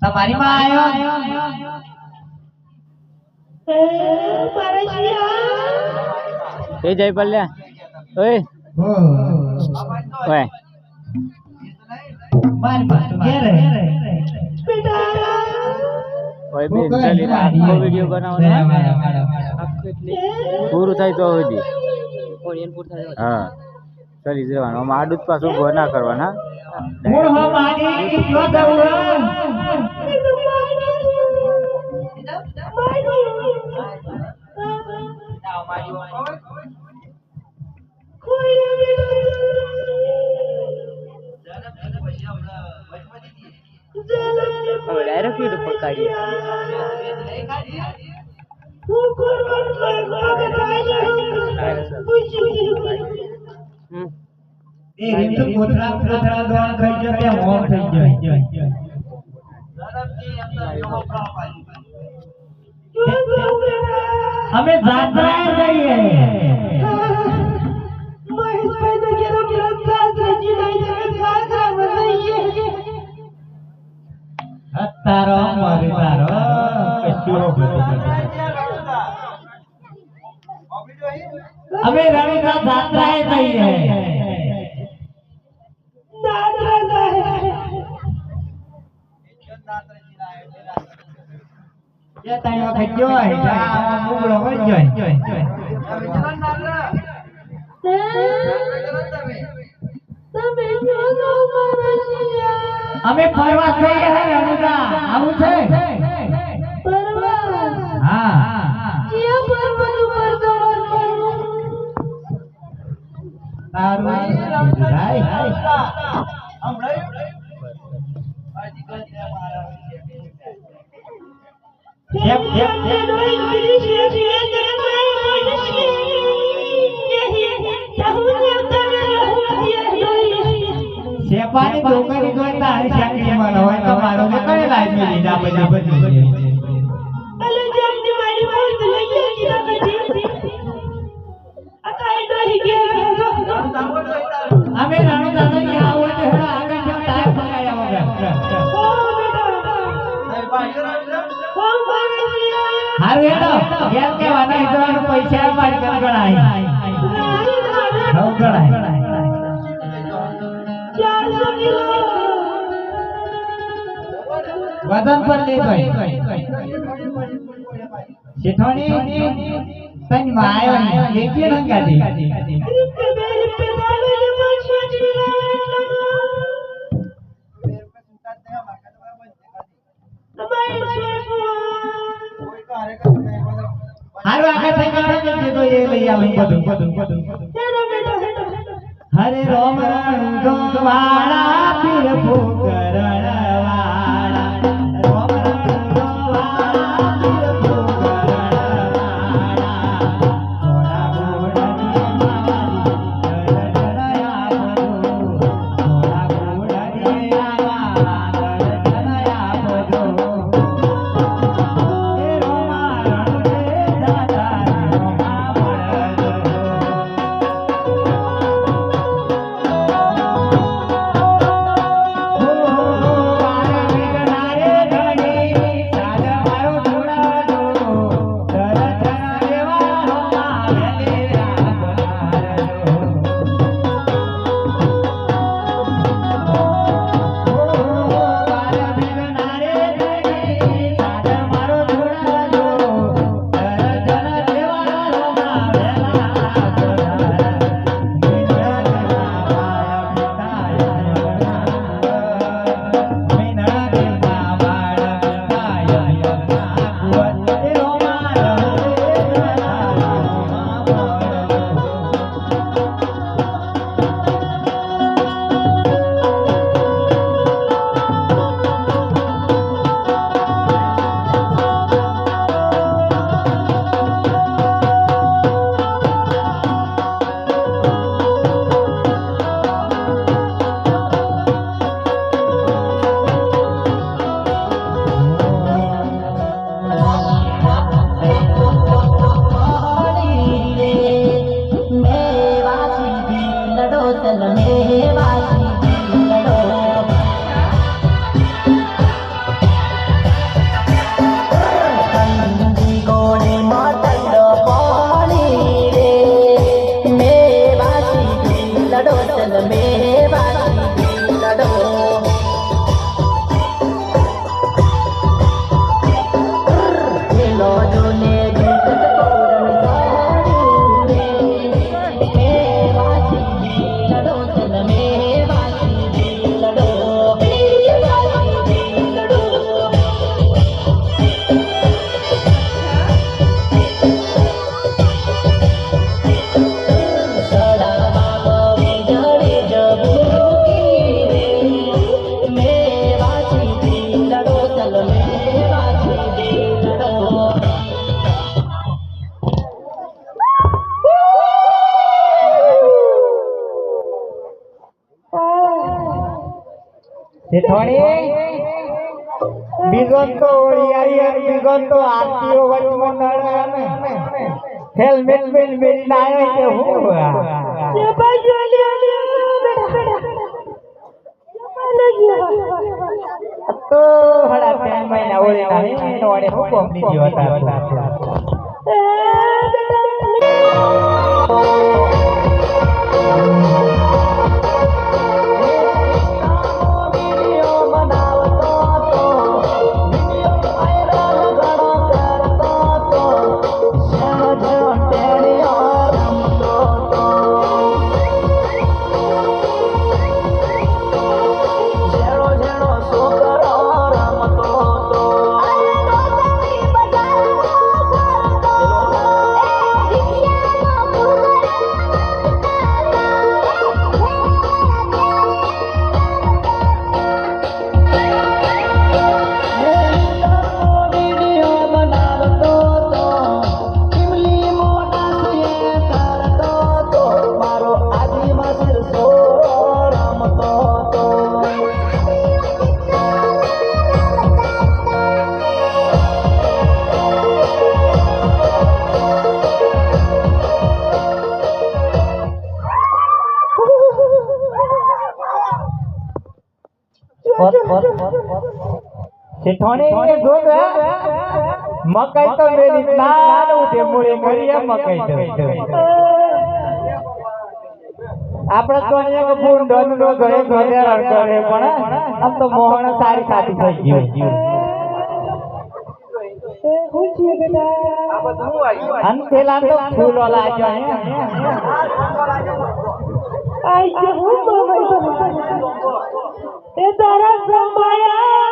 તમારી માં આવ્યો એ જય પલ્યા ઓય. ઓય ચાલી આખો વિડિયો બનાવવાનો. આખો એટલે પૂરું થાય તો સુધી હા. ચાલી જવાનું. આમાં આડું જ પાછું ઊભો ના કરવાના. મૂળ હો મારી જો હવે ડાયરેક્ટ હમ એ રીત તો કોથળા કોથળા દોણ થઈ ગયો તે હોમ થઈ ગયો અમે જાત્રાએ જઈએ તારો મારી તારો કશું બધું અમે રવિના જાત્રાએ જઈએ જે તારી વખત જોઈ આ મુગળો હોય જોઈ અમે ફરવા જઈએ હે આવું છે હા તારું હાય લાઈનમાં લીધા બધા બધી અમે રાણો દાદા ની આવો તો હેડો આગળ જેમ ટાઈમ પકાયા વગર હારું હેડો એમ કહેવાના હિતવાનું પૈસા મારી કન ગણાય હવ ગણાય વજન પર લે ભાઈ શેઠાણી તન માયો લેકી ને રંગાતી હારું આગળ થઈ ગયો તો એ લઈ આવું. બધું બધું બધું હરે રોમ રણ શેઠવાણી બિગંતો ઓળિયારી અને બીજો તો આરતીઓ વચમાં નડે હેલ્મેટ મેલ મેલ ના આવે કે હું? તો હડા ત્રણ મહિના ઓળી ના એનો વડે હું કોમ દીધી હતા મકાઈ તો મેરી નાનું છે મૂળી મરી એમ મકાઈ તો આપણે તો અહીંયા ફૂન ડન નો ઘરે ઘરે રણ કરે, પણ આમ તો મોહણ સારી સાથી થઈ ગયું અન પેલા તો ફૂલો લાગ્યો હે એ તારા જમાયા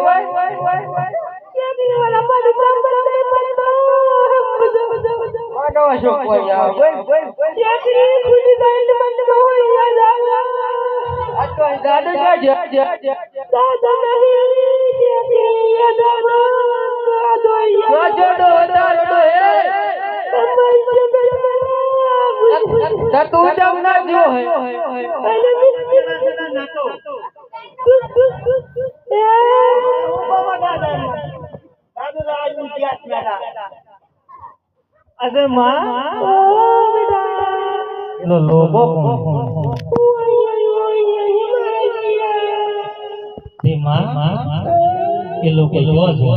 હોય માનો અશોક કોઈ આવે બોલ બોલ બોલ. આ તો દાદુ. જો જો જો જો જો જો ડો તારો ડો હે તા તું જમ ના જો હે. અરે માં લો લોગો કોણ તે માં એ લોકો જો જો